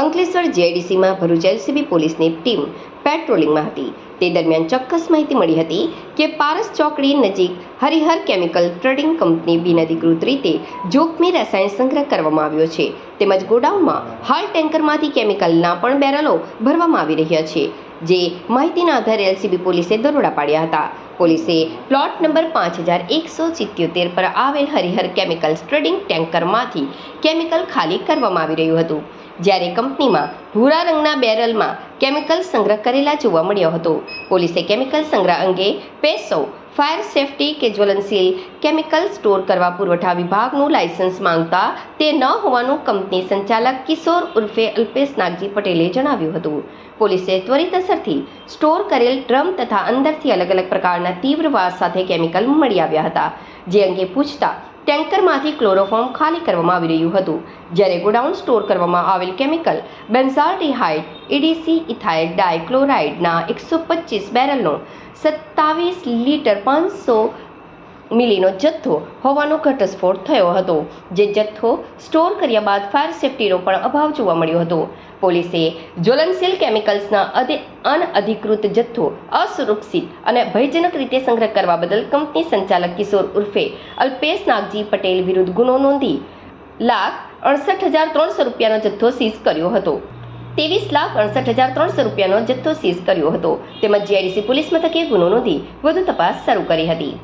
અંકલેશ્વર જેડીસીમાં ભરૂચ એલસીબી પોલીસની ટીમ પેટ્રોલિંગમાં હતી. તે દરમિયાન ચોક્કસ માહિતી મળી હતી કે પારસ ચોકડી નજીક હરિહર કેમિકલ ટ્રેડિંગ કંપની બિનઅધિકૃત રીતે જોખમી રસાયણ સંગ્રહ કરવામાં આવ્યો છે. તેમજ ગોડાઉનમાં હાલ ટેન્કરમાંથી કેમિકલના પણ બેરલો ભરવામાં આવી રહ્યા છે, જે માહિતીના આધારે એલસીબી પોલીસે દરોડા પાડ્યા હતા. પોલીસે પ્લોટ નંબર પાંચ હજાર એકસો સિત્યોતેર પર આવેલ હરિહર કેમિકલ્સ ટ્રેડિંગ ટેન્કરમાંથી કેમિકલ ખાલી કરવામાં આવી રહ્યું હતું. જ્યારે કંપનીમાં ભૂરા રંગના બેરલમાં કેમિકલ સંગ્રહ કરેલા જોવા મળ્યો હતો. પોલીસે કેમિકલ સંગ્રહ અંગે પેસો, ફાયર સેફટી કે જ્વલનશીલ કેમિકલ સ્ટોર કરવા પુરવઠા વિભાગનું લાયસન્સ માંગતા તે ન હોવાનું કંપની સંચાલક કિશોર ઉર્ફે અલ્પેશ નાગજી પટેલે જણાવ્યું હતું. પોલીસે ત્વરિત અસરથી સ્ટોર કરેલ ડ્રમ તથા અંદરથી અલગ અલગ પ્રકારના તીવ્ર વાસ સાથે કેમિકલ મળી આવ્યા હતા. જે અંગે પૂછતા ટેન્કરમાંથી ક્લોરોફોર્મ ખાલી કરવામાં આવી રહ્યું હતું. જ્યારે ગોડાઉન સ્ટોર કરવામાં આવેલ કેમિકલ બેન્ઝાલ્ડિહાઇડ ઇડીસી ઇથાઇલ ડાયક્લોરાઇડના એકસો પચીસ બેરલનો સત્તાવીસ લીટર પાંચસો મિલીનો જથ્થો હોવાનો ઘટસ્ફોટ થયો હતો, જે જથ્થો સ્ટોર કર્યા બાદ ફાયર સેફટીનો પણ અભાવ જોવા મળ્યો હતો. પોલીસે જ્વલનશીલ કેમિકલ્સના અધિ, અનઅધિકૃત જથ્થો, અસુરક્ષિત અને ભયજનક રીતે સંગ્રહ કરવા બદલ કંપની સંચાલક કિશોર ઉર્ફે અલ્પેશ નાગજી પટેલ વિરુદ્ધ ગુનો નોંધી લાખ અડસઠ હજાર ત્રણસો રૂપિયાનો જથ્થો સીઝ કર્યો હતો. ત્રેવીસ લાખ અડસઠ હજાર ત્રણસો રૂપિયાનો જથ્થો સીઝ કર્યો હતો. તેમજ જીઆઈડીસી પોલીસ મથકે ગુનો નોંધી વધુ તપાસ શરૂ કરી હતી.